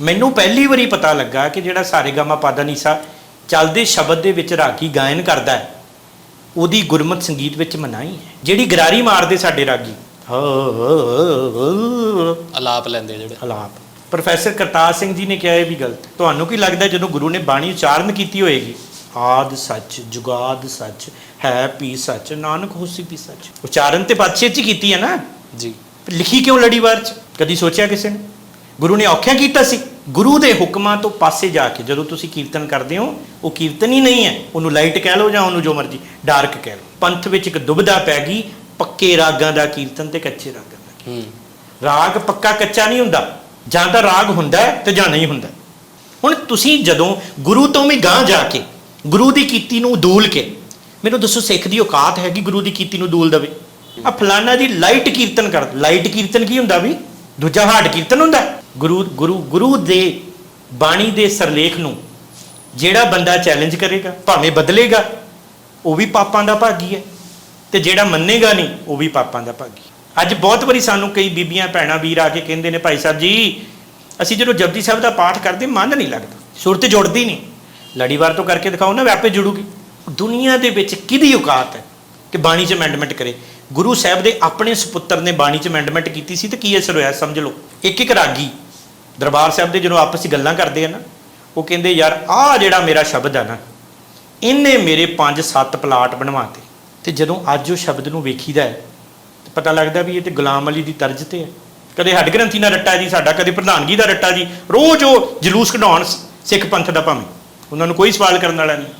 ਮੈਨੂੰ ਪਹਿਲੀ ਵਾਰੀ ਪਤਾ ਲੱਗਾ ਕਿ ਜਿਹੜਾ ਸਾਰੇਗਾਮਾ ਪਾਦਾ ਨੀਸਾ ਚੱਲਦੇ ਸ਼ਬਦ ਦੇ ਵਿੱਚ ਰਾਗੀ ਗਾਇਨ ਕਰਦਾ ਹੈ ਉਹਦੀ ਗੁਰਮਤ ਸੰਗੀਤ ਵਿੱਚ ਮਨਾਹੀ ਹੈ ਜਿਹੜੀ ਗਰਾਰੀ ਮਾਰਦੇ ਸਾਡੇ ਰਾਗੀ। ਅਲਾਪ ਲੈਂਦੇ ਜਿਹੜੇ। ਹਲਾਪ ਪ੍ਰੋਫੈਸਰ ਕਰਤਾਰ ਸਿੰਘ ਜੀ ਨੇ ਕਿਹਾ ਇਹ ਵੀ ਗਲਤ। ਤੁਹਾਨੂੰ ਕੀ ਲੱਗਦਾ ਜਦੋਂ ਗੁਰੂ ਨੇ ਬਾਣੀ ਉਚਾਰਨ ਕੀਤੀ ਹੋਏਗੀ? ਆਦ ਸੱਚ ਜੁਗਾਦ ਸੱਚ ਹੈ ਪੀ ਸੱਚ ਨਾਨਕ ਹੋਸੀ ਪੀ ਸੱਚ। ਉਚਾਰਨ ਤੇ ਪਾਤਸ਼ਾਹ ਚ ਕੀਤੀ ਹੈ ਨਾ? ਜੀ। ਲਿਖੀ ਕਿਉਂ ਲੜੀਵਾਰ ਚ? ਕਦੀ ਸੋਚਿਆ ਕਿਸੇ ਨੇ? ਗੁਰੂ ਨੇ ਔਖਿਆ ਕੀਤਾ ਸੀ? ਗੁਰੂ ਦੇ ਹੁਕਮਾਂ ਤੋਂ ਪਾਸੇ ਜਾ ਕੇ ਜਦੋਂ ਤੁਸੀਂ ਕੀਰਤਨ ਕਰਦੇ ਹੋ ਉਹ ਕੀਰਤਨ ਹੀ ਨਹੀਂ ਹੈ। ਉਹਨੂੰ ਲਾਈਟ ਕਹਿ ਲਓ ਜਾਂ ਉਹਨੂੰ ਜੋ ਮਰਜ਼ੀ ਡਾਰਕ ਕਹਿ ਲਓ। ਪੰਥ ਵਿੱਚ ਇੱਕ ਦੁਬਿਧਾ ਪੈ ਗਈ ਪੱਕੇ ਰਾਗਾਂ ਦਾ ਕੀਰਤਨ ਤੇ ਕੱਚੇ ਰਾਗਾਂ ਦਾ। ਹੂੰ। ਰਾਗ ਪੱਕਾ ਕੱਚਾ ਨਹੀਂ ਹੁੰਦਾ। ਜਾਂ ਤਾਂ ਰਾਗ ਹੁੰਦਾ ਹੈ ਤੇ ਜਾਂ ਨਹੀਂ ਹੁੰਦਾ। ਹੁਣ ਤੁਸੀਂ ਜਦੋਂ ਗੁਰੂ ਤੋਂ ਵੀ ਗਾਂਹ ਜਾ ਕੇ ਗੁਰੂ ਦੀ ਕੀਤੀ ਨੂੰ ਦੂਲ ਕੇ ਮੈਨੂੰ ਦੱਸੋ ਸਿੱਖ ਦੀ ਔਕਾਤ ਹੈਗੀ ਗੁਰੂ ਦੀ ਕੀਤੀ ਨੂੰ ਦੂਲ ਦਵੇ? ਆ ਫਲਾਨਾ ਜੀ ਲਾਈਟ ਕੀਰਤਨ ਕਰ ਲਾਈਟ ਕੀਰਤਨ ਕੀ ਹੁੰਦਾ ਵੀ? ਦੂਜਾ ਹਾਰਡ ਕੀਰਤਨ ਹੁੰਦਾ। ਗੁਰੂ ਗੁਰੂ ਗੁਰੂ ਦੇ ਬਾਣੀ ਦੇ ਸਰਲੇਖ ਨੂੰ ਜਿਹੜਾ ਬੰਦਾ ਚੈਲੰਜ ਕਰੇਗਾ, ਭਾਵੇਂ ਬਦਲੇਗਾ, ਉਹ ਵੀ ਪਾਪਾਂ ਦਾ ਭਾਗੀ ਹੈ ਤੇ ਜਿਹੜਾ ਮੰਨੇਗਾ ਨਹੀਂ, ਉਹ ਵੀ ਪਾਪਾਂ ਦਾ ਭਾਗੀ ਅੱਜ ਬਹੁਤ ਵਾਰੀ ਸਾਨੂੰ ਕਈ ਬੀਬੀਆਂ, ਭੈਣਾਂ, ਵੀਰ ਆ ਕੇ ਕਹਿੰਦੇ ਨੇ, ਭਾਈ ਸਾਹਿਬ ਜੀ, ਅਸੀਂ ਜਦੋਂ ਜਪਜੀ ਸਾਹਿਬ ਦਾ ਪਾਠ ਕਰਦੇ, ਮਨ ਨਹੀਂ ਲੱਗਦਾ, ਸੁਰਤ ਜੁੜਦੀ ਨਹੀਂ। ਲੜੀਵਾਰ ਤੋਂ ਕਰਕੇ ਦਿਖਾਓ ਨਾ ਆਪੇ ਜੁੜੂਗੀ। ਦੁਨੀਆ ਦੇ ਵਿੱਚ ਕਿਹਦੀ ਔਕਾਤ ਹੈ ਕਿ ਬਾਣੀ 'ਚ ਅਮੈਂਡਮੈਂਟ ਕਰੇ? ਗੁਰੂ ਸਾਹਿਬ ਦੇ ਆਪਣੇ ਸੁਪੁੱਤਰ ਨੇ ਬਾਣੀ 'ਚ ਅਮੈਂਡਮੈਂਟ ਕੀਤੀ ਸੀ ਤੇ ਕੀ ਅਸਰ ਹੋਇਆ, ਸਮਝ ਲਓ। ਇੱਕ ਇੱਕ ਰਾਗੀ ਦਰਬਾਰ ਸਾਹਿਬ ਦੇ ਜਦੋਂ ਆਪਸ 'ਚ ਗੱਲਾਂ ਕਰਦੇ ਆ ਨਾ, ਉਹ ਕਹਿੰਦੇ, ਯਾਰ, ਆਹ ਜਿਹੜਾ ਮੇਰਾ ਸ਼ਬਦ ਆ ਨਾ, ਇਹਨੇ ਮੇਰੇ 5-7 ਪਲਾਟ ਬਣਵਾਤੇ। ਤੇ ਜਦੋਂ ਅੱਜ ਉਹ ਸ਼ਬਦ ਨੂੰ ਵੇਖੀਦਾ ਹੈ, ਤੇ ਪਤਾ ਲੱਗਦਾ ਵੀ ਇਹ ਤੇ ਗੁਲਾਮ ਅਲੀ ਦੀ ਤਰਜ਼ ਤੇ ਹੈ। ਕਦੇ ਹੱਡ ਗ੍ਰੰਥੀ ਦਾ ਰੱਟਾ ਜੀ ਸਾਡਾ, ਕਦੇ ਪ੍ਰਧਾਨਗੀ ਦਾ ਰੱਟਾ ਜੀ। ਰੋਜ਼ ਉਹ ਜਲੂਸ ਕਢਾਉਣ ਸਿੱਖ ਪੰਥ ਦਾ ਭਾਵੇਂ। ਉਹਨਾਂ ਨੂੰ ਕੋਈ ਸਵਾਲ ਕਰਨ ਵਾਲਾ ਨਹੀਂ।